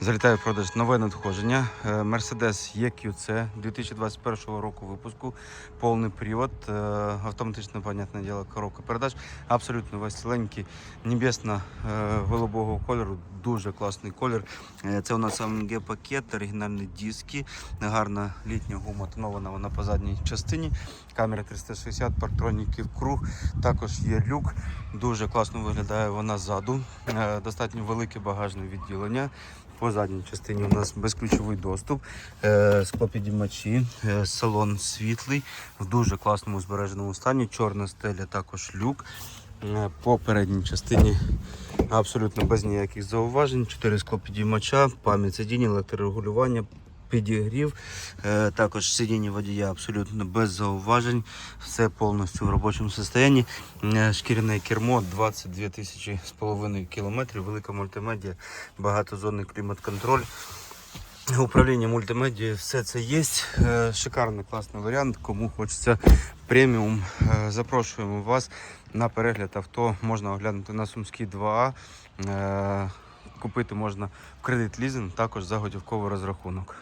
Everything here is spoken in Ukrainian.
Залітає в продаж нове надходження. Е, Mercedes EQC 2021 року випуску. Повний привод, е, автоматична, понятне діло, коробка передач. Абсолютно весь ціленький, небесно-голубого кольору. Дуже класний колір. Е, Це у нас AMG пакет, оригінальні диски, гарна літня гума тонована вона по задній частині. Камера 360, парктроніки в круг. Також є люк. Дуже класно виглядає вона ззаду. Е, Достатньо велике багажне відділення. По задній частині у нас безключовий доступ, е, склопідіймачі, е, салон світлий, в дуже класному збереженому стані. Чорна стеля, також люк. По передній частині абсолютно без ніяких зауважень. Чотири склопідіймача, пам'ять сидіння, електрорегулювання, підігрів. Е, Також сидіння водія абсолютно без зауважень. Все повністю в робочому стані. Е, Шкіряне кермо 22 тисячі з половиною кілометрів. Велика мультимедіа, багатозонний клімат-контроль. Управління мультимедією, все це є. Е, Шикарний класний варіант. Кому хочеться преміум, запрошуємо вас на перегляд авто. Можна оглянути на Сумській 2А. Е, Купити можна в кредит лізинг, також за готівковий розрахунок.